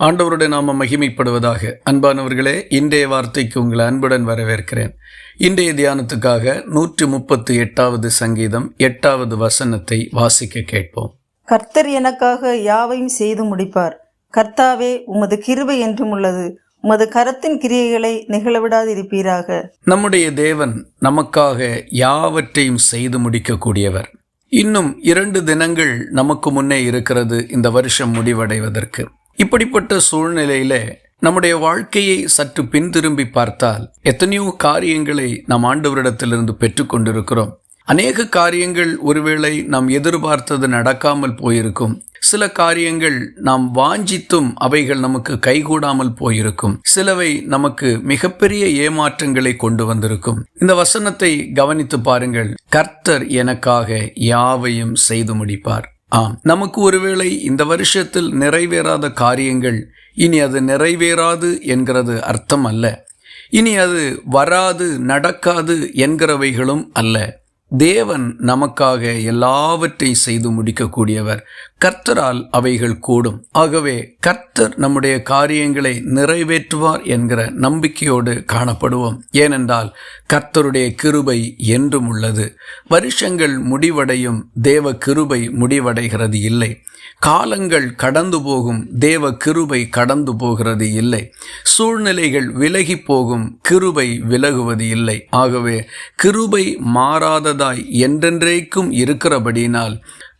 ஆண்டவருடைய நாம மகிமைப்படுவதாக. அன்பானவர்களே இன்றைய வார்த்தைக்கு உங்களை அன்புடன் வரவேற்கிறேன். இன்றைய தியானத்துக்காக நூற்றி முப்பத்தி எட்டாவது சங்கீதம் எட்டாவது வசனத்தை வாசிக்க கேட்போம். கர்த்தர் எனக்காக யாவையும் செய்து முடிப்பார். கர்த்தாவே உமது கிருபை என்றும் உள்ளது. உமது கரத்தின் கிரியைகளை நிகழவிடாதிருப்பீராக. நம்முடைய தேவன் நமக்காக யாவற்றையும் செய்து முடிக்கக்கூடியவர். இன்னும் இரண்டு தினங்கள் நமக்கு முன்னே இருக்கிறது இந்த வருஷம் முடிவடைவதற்கு. இப்படிப்பட்ட சூழ்நிலையில நம்முடைய வாழ்க்கையை சற்று பின்திரும்பி பார்த்தால் எத்தனையோ காரியங்களை நாம் ஆண்டவரிடத்திலிருந்து பெற்றுக்கொண்டிருக்கிறோம் அநேக காரியங்கள் ஒருவேளை நாம் எதிர்பார்த்தது நடக்காமல் போயிருக்கும். சில காரியங்கள் நாம் வாஞ்சித்தும் அவைகள் நமக்கு கைகூடாமல் போயிருக்கும். சிலவை நமக்கு மிகப்பெரிய ஏமாற்றங்களை கொண்டு வந்திருக்கும். இந்த வசனத்தை கவனித்து பாருங்கள். கர்த்தர் எனக்காக யாவையும் செய்து முடிப்பார். ஆம் நமக்கு ஒருவேளை இந்த வருஷத்தில் நிறைவேறாத காரியங்கள் இனி அது நிறைவேறாது என்கிறது அர்த்தம் அல்ல. இனி அது வராது நடக்காது என்கிறவைகளும் அல்ல. தேவன் நமக்காக எல்லாவற்றை செய்து முடிக்கக்கூடியவர். கர்த்தரால் அவைகள் கூடும். ஆகவே கர்த்தர் நம்முடைய காரியங்களை நிறைவேற்றுவார் என்கிற நம்பிக்கையோடு காணப்படுவோம். ஏனென்றால் கர்த்தருடைய கிருபை என்றும் உள்ளது. வருஷங்கள் முடிவடையும் தேவ கிருபை முடிவடைகிறது இல்லை. காலங்கள் கடந்து போகும் தேவ கிருபை கடந்து போகிறது இல்லை. சூழ்நிலைகள் விலகி போகும் கிருபை விலகுவது இல்லை. ஆகவே கிருபை மாறாததாய் என்றென்றைக்கும் இருக்கிறபடியினால்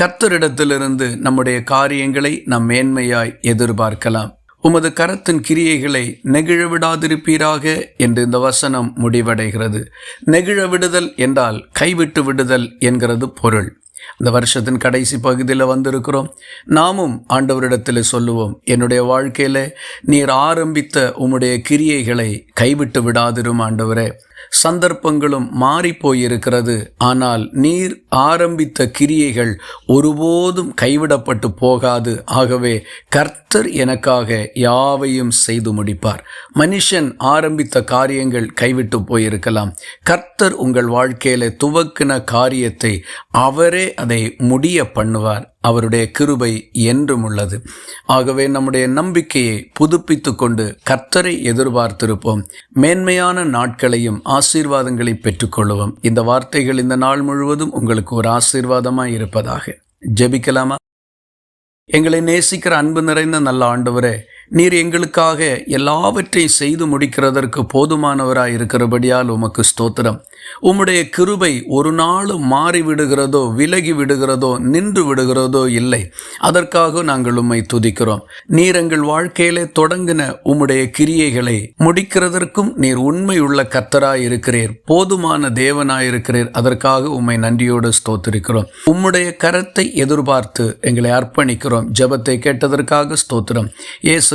கர்த்தரிடத்திலிருந்து நம்முடைய காரியங்களை நாம் மேன்மையாய் எதிர்பார்க்கலாம். உமது கரத்தின் கிரியைகளை நெகிழ விடாதிருப்பீராக என்று இந்த வசனம் முடிவடைகிறது. நெகிழ விடுதல் என்றால் கைவிட்டு விடுதல் என்கிறது பொருள். இந்த வருஷத்தின் கடைசி பகுதியில் வந்திருக்கிறோம். நாமும் ஆண்டவரிடத்தில் சொல்லுவோம் என்னுடைய வாழ்க்கையில் நீர் ஆரம்பித்த உம்முடைய கிரியைகளை கைவிட்டு விடாதிரும் ஆண்டவரே. சந்தர்ப்பங்களும் மாறி போயிருக்கிறது ஆனால் நீர் ஆரம்பித்த கிரியைகள் ஒருபோதும் கைவிடப்பட்டு போகாது. ஆகவே கர்த்தர் எனக்காக யாவையும் செய்து முடிப்பார். மனுஷன் ஆரம்பித்த காரியங்கள் கைவிட்டு போயிருக்கலாம். கர்த்தர் உங்கள் வாழ்க்கையில துவக்கின காரியத்தை அவரே அதை முடிய பண்ணுவார். அவருடைய கிருபை என்றும் உள்ளது. ஆகவே நம்முடைய நம்பிக்கையை புதுப்பித்து கொண்டு கர்த்தரை எதிர்பார்த்திருப்போம். மேன்மையான நாட்களையும் ஆசீர்வாதங்களை பெற்றுக்கொள்வோம் இந்த வார்த்தைகள் இந்த நாள் முழுவதும் உங்களுக்கு ஒரு ஆசீர்வாதமாக இருப்பதாக. ஜெபிக்கலாமா? எங்களை நேசிக்கிற அன்பு நிறைந்த நல்ல ஆண்டவரே நீர் எங்களுக்காக எல்லாவற்றையும் செய்து முடிக்கிறதற்கு போதுமானவராக இருக்கிறபடியால் உமக்கு ஸ்தோத்திரம். உம்முடைய கிருபை ஒரு நாளும் மாறிவிடுகிறதோ விலகி விடுகிறதோ நின்று விடுகிறதோ இல்லை. அதற்காக நாங்கள் உம்மை துதிக்கிறோம். நீர் எங்கள் வாழ்க்கையிலே தொடங்கின உம்முடைய கிரியைகளை முடிக்கிறதற்கும் நீர் உண்மையுள்ள கர்த்தராய் இருக்கிறீர். போதுமான தேவனாய் இருக்கிறீர். அதற்காக உம்மை நன்றியோடு ஸ்தோத்திருக்கிறோம். உம்முடைய கரத்தை எதிர்பார்த்து எங்களை அர்ப்பணிக்கிறோம். ஜெபத்தை கேட்டதற்காக ஸ்தோத்திரம். இயேசு